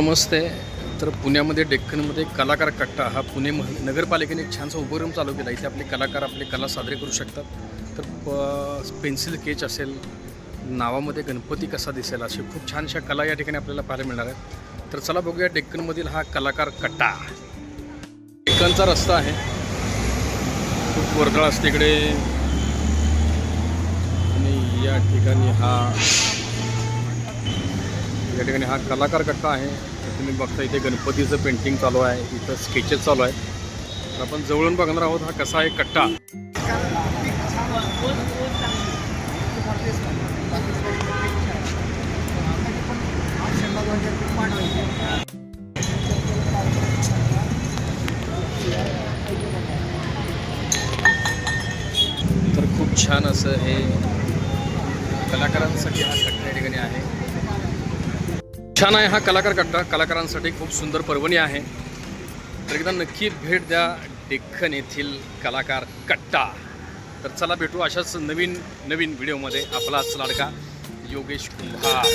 नमस्ते. तर पुण्यामध्ये डेक्कनमध्ये कलाकार कट्टा हा पुणे मह नगरपालिकेने एक छानसा उपक्रम चालू केला. इथे आपले कलाकार आपले कला साजरे करू शकतात. तर प पेन्सिल केच असेल नावामध्ये गणपती कसा दिसेल असे खूप छानशा कला या ठिकाणी आपल्याला पाहायला मिळणार आहेत. तर चला बघूया डेक्कनमधील हा कलाकार कट्टा. डेक्कनचा रस्ता आहे. खूप वर्दळ असते इकडे. आणि या ठिकाणी हा या ठिकाणी हा कलाकार कट्टा आहे. तुम्ही बघता इथे गणपतीचं पेंटिंग चालू आहे. इथं स्केचेस चालू आहे तर आपण जवळून बघणार आहोत हा कसा आहे कट्टा. तर खूप छान असं हे कलाकारांसाठी हा कट्टा या ठिकाणी आहे. छान आहे हा कलाकार कट्टा. कलाकारांसाठी खूप सुंदर पर्वणी आहे. तर एकदा नक्की भेट द्या डेक्कन येथील कलाकार कट्टा. तर चला भेटू अशाच नवीन नवीन व्हिडिओमध्ये. आपलाच लाडका योगेश कुंभार.